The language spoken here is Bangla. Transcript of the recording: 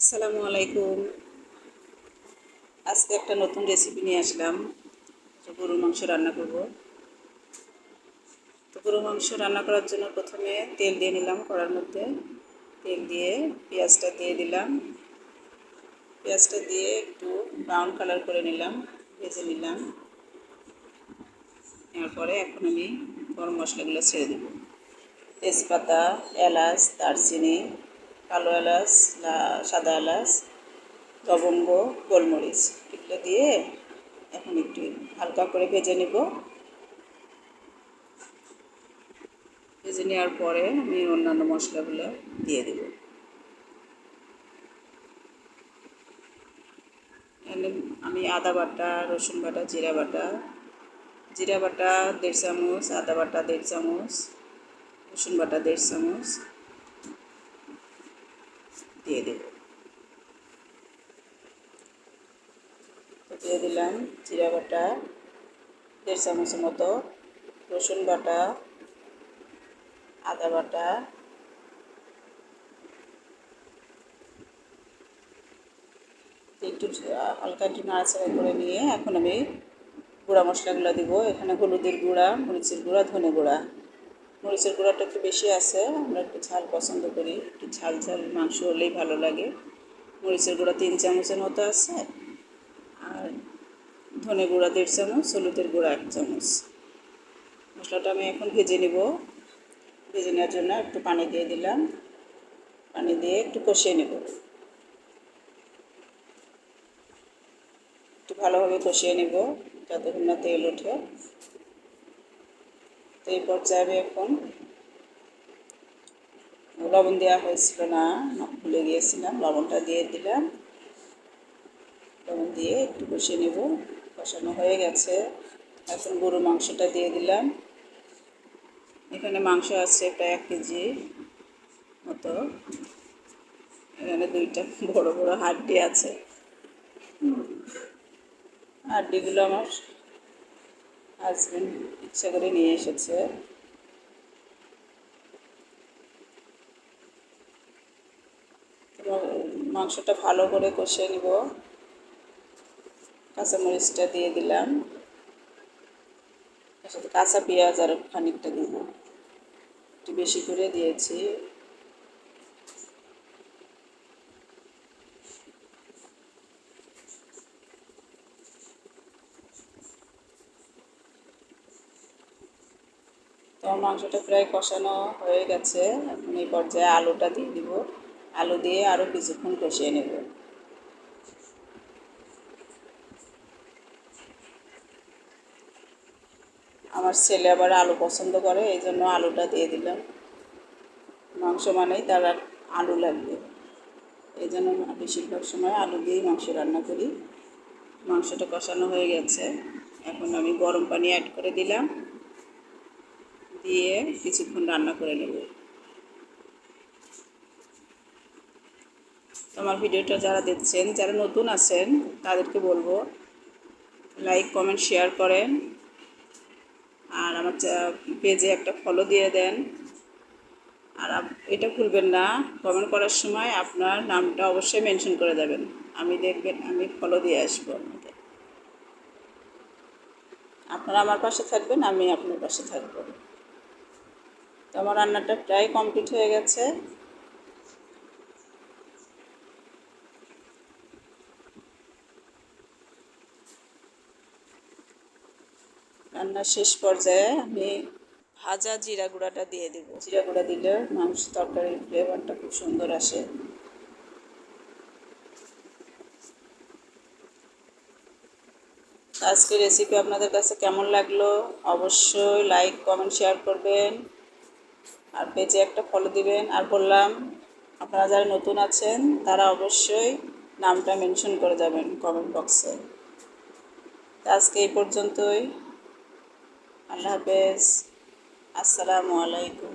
আসসালামু আলাইকুম। আজকে একটা নতুন রেসিপি নিয়ে আসলাম। গরুর মাংস রান্না করব। তো গরুর মাংস রান্না করার জন্য প্রথমে তেল দিয়ে নিলাম কড়ার মধ্যে। তেল দিয়ে পেঁয়াজটা দিয়ে দিলাম। পেঁয়াজটা দিয়ে একটু ব্রাউন কালার করে নিলাম, ভেজে নিলাম। নেওয়ার পরে এখন আমি গরম মশলাগুলো ছেড়ে দেব। তেজপাতা, এলাচ, দারচিনি কালো এলাচ সাদা এলাচ, লবঙ্গ, গোলমরিচ এগুলো দিয়ে এখন একটু হালকা করে ভেজে নেব। ভেজে নেওয়ার পরে আমি অন্যান্য মশলাগুলো দিয়ে দেব। আমি আদা বাটা, রসুন বাটা, জিরা বাটা জিরা বাটা দেড় চামচ, আদা বাটা দেড় চামচ, রসুন বাটা দেড় চামচ দিয়ে দেব। দিয়ে দিলাম জিরা বাটা, দেড় চামচের মতো রসুন বাটা, আদা বাটা, একটু হালকা একটু নাড়াচাড়া করে নিয়ে এখন আমি গুঁড়া মশলাগুলো দিব। এখানে হলুদের গুঁড়া, মরিচের গুঁড়া, ধনে গুঁড়া। মরিচের গুঁড়াটা একটু বেশি আছে, আমরা একটু ঝাল পছন্দ করি, একটু ঝাল ঝাল মাংস হলেই ভালো লাগে। মরিচের গুঁড়া তিন চামচের মতো আছে, আর ধনে গুঁড়া দেড় চামচ, হলুদের গুঁড়া এক চামচ। মশলাটা আমি এখন ভেজে নিব। ভেজে নেওয়ার জন্য একটু পানি দিয়ে দিলাম। পানি দিয়ে একটু কষিয়ে নেব। একটু ভালোভাবে কষিয়ে নেব যতক্ষণ না তেল ওঠে। তো এই পর্যায়ে আমি এখন লবণ দেওয়া হয়েছিল না ভুলে গিয়েছিলাম, লবণটা দিয়ে দিলাম। লবণ দিয়ে একটু কষিয়ে নেব, কষানো হয়ে গেছে। এখন গরু মাংসটা দিয়ে দিলাম। এখানে মাংস আছে প্রায় এক কেজি মতো। এখানে দুইটা বড় বড় হাড্ডি আছে। হাড্ডিগুলো আমার হাজবেন্ড ইচ্ছা করে নিয়ে এসেছে। মাংসটা ভালো করে কষিয়ে নিব। কাঁচামরিচটা দিয়ে দিলাম। তার সাথে কাঁচা পেঁয়াজ আর খানিকটা দিব একটু বেশি করে দিয়েছি। তো মাংসটা প্রায় কষানো হয়ে গেছে। এখন এই পর্যায়ে আলুটা দিয়ে দিব। আলু দিয়ে আরও কিছুক্ষণ কষিয়ে নেব। আমার ছেলে আবার আলু পছন্দ করে, এই জন্য আলুটা দিয়ে দিলাম। মাংস মানেই তার আলু লাগবে। এই জন্য বেশিরভাগ সময় আলু দিয়েই মাংস রান্না করি। মাংসটা কষানো হয়ে গেছে। এখন আমি গরম পানি অ্যাড করে দিলাম। দিয়ে কিছুক্ষণ রান্না করে নেব। আমার ভিডিওটা যারা দেখছেন, যারা নতুন আছেন, তাদেরকে বলব লাইক কমেন্ট শেয়ার করেন। আর আমার পেজে একটা ফলো দিয়ে দেন। আর এটা ভুলবেন না কমেন্ট করার সময় আপনার নামটা অবশ্যই মেনশন করে দেবেন। আমি দেখবেন, আমি ফলো দিয়ে আসব আপনাকে। আপনারা আমার পাশে থাকবেন, আমি আপনার পাশে থাকব। তো আমার রান্নাটা প্রায় কমপ্লিট হয়ে গেছে। রান্নার শেষ পর্যায়ে আমি ভাজা জিরা গুঁড়াটা দিয়ে দেবো। জিরা গুঁড়া দিলে মাংস তরকারির ফ্লেভারটা খুব সুন্দর আসে। আজকের রেসিপি আপনাদের কাছে কেমন লাগল? অবশ্যই লাইক কমেন্ট শেয়ার করবেন। আর পেজে একটা ফলো দিবেন। আর বললাম, আপনারা যারা নতুন আছেন, তারা অবশ্যই নামটা মেনশন করে যাবেন কমেন্ট বক্সে আজকে এই পর্যন্তই। আল্লাহ হাফেজ। আসসালামু আলাইকুম।